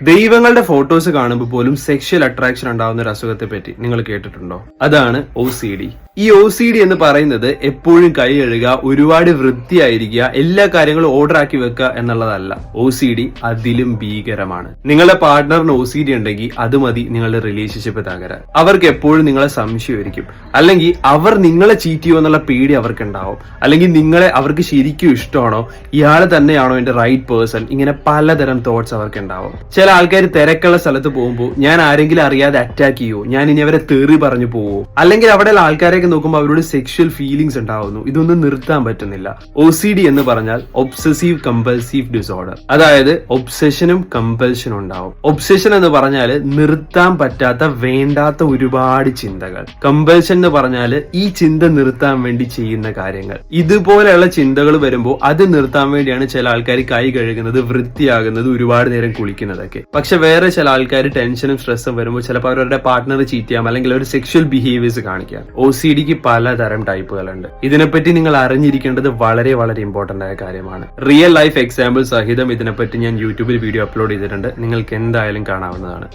ദൈവങ്ങളുടെ ഫോട്ടോസ് കാണുമ്പോൾ പോലും സെക്ഷൽ അട്രാക്ഷൻ ഉണ്ടാകുന്ന ഒരു അസുഖത്തെ പറ്റി നിങ്ങൾ കേട്ടിട്ടുണ്ടോ? അതാണ് ഒ സി ഡി ഈ ഒ സി ഡി എന്ന് പറയുന്നത് എപ്പോഴും കൈ കഴുകുക ഒരുപാട് വൃത്തിയായിരിക്കുക എല്ലാ കാര്യങ്ങളും ഓർഡർ ആക്കി വെക്കുക എന്നുള്ളതല്ല. ഒ സി ഡി അതിലും ഭീകരമാണ്. നിങ്ങളുടെ പാർട്ട്ണറിന് ഒ സി ഡി ഉണ്ടെങ്കിൽ അത് മതി നിങ്ങളുടെ റിലേഷൻഷിപ്പ് തകരാൻ. അവർക്ക് എപ്പോഴും നിങ്ങളെ സംശയമായിരിക്കും. അല്ലെങ്കിൽ അവർ നിങ്ങളെ ചീറ്റ് ചെയ്യുമോ എന്നുള്ള പേടി അവർക്ക് ഉണ്ടാവും അല്ലെങ്കിൽ നിങ്ങളെ അവർക്ക് ശരിക്കും ഇഷ്ടമാണോ? ഇയാൾ തന്നെയാണോ എന്റെ റൈറ്റ് പേഴ്സൺ ഇങ്ങനെ പലതരം തോട്ട്സ് അവർക്ക് ഉണ്ടാവും ചില ആൾക്കാർ തിരക്കുള്ള സ്ഥലത്ത് പോകുമ്പോൾ ഞാൻ ആരെങ്കിലും അറിയാതെ അറ്റാക്ക് ചെയ്യുമോ ഞാൻ ഇനി അവരെ തെറി പറഞ്ഞു പോവോ? അല്ലെങ്കിൽ അവിടെയുള്ള ആൾക്കാരെയൊക്കെ നോക്കുമ്പോൾ അവരോട് സെക്ഷൽ ഫീലിങ്സ് ഉണ്ടാവുന്നു. ഇതൊന്നും നിർത്താൻ പറ്റുന്നില്ല. ഒ സി ഡി എന്ന് പറഞ്ഞാൽ ഒബ്സസീവ് കമ്പൽസീവ് ഡിസോർഡർ അതായത് ഒബ്സെഷനും കമ്പൽഷനും ഉണ്ടാവും. ഒബ്സെഷൻ എന്ന് പറഞ്ഞാൽ നിർത്താൻ പറ്റാത്ത വേണ്ടാത്ത ഒരുപാട് ചിന്തകൾ. കമ്പൽഷൻ എന്ന് പറഞ്ഞാൽ ഈ ചിന്ത നിർത്താൻ വേണ്ടി ചെയ്യുന്ന കാര്യങ്ങൾ. ഇതുപോലെയുള്ള ചിന്തകൾ വരുമ്പോൾ അത് നിർത്താൻ വേണ്ടിയാണ് ചില ആൾക്കാർ കൈ കഴുകുന്നത് വൃത്തിയാകുന്നത് ഒരുപാട് നേരം കുളിക്കുന്നതൊക്കെ. പക്ഷെ വേറെ ചില ആൾക്കാർ ടെൻഷനും സ്ട്രെസ്സും വരുമ്പോൾ ചിലപ്പോൾ അവരുടെ പാർട്ട്ണർ ചീറ്റ് ചെയ്യാം അല്ലെങ്കിൽ ഒരു സെക്ഷൽ ബിഹേവിയേഴ്സ് കാണിക്കാം. ഒ സി ഡിക്ക് പലതരം ടൈപ്പുകളുണ്ട്. ഇതിനെപ്പറ്റി നിങ്ങൾ അറിഞ്ഞിരിക്കേണ്ടത് വളരെ വളരെ ഇമ്പോർട്ടന്റ് ആയ കാര്യമാണ്. റിയൽ ലൈഫ് എക്സാമ്പിൾ സഹിതം ഇതിനെപ്പറ്റി ഞാൻ യൂട്യൂബിൽ വീഡിയോ അപ്ലോഡ് ചെയ്തിട്ടുണ്ട്. നിങ്ങൾക്ക് എന്തായാലും കാണാവുന്നതാണ്.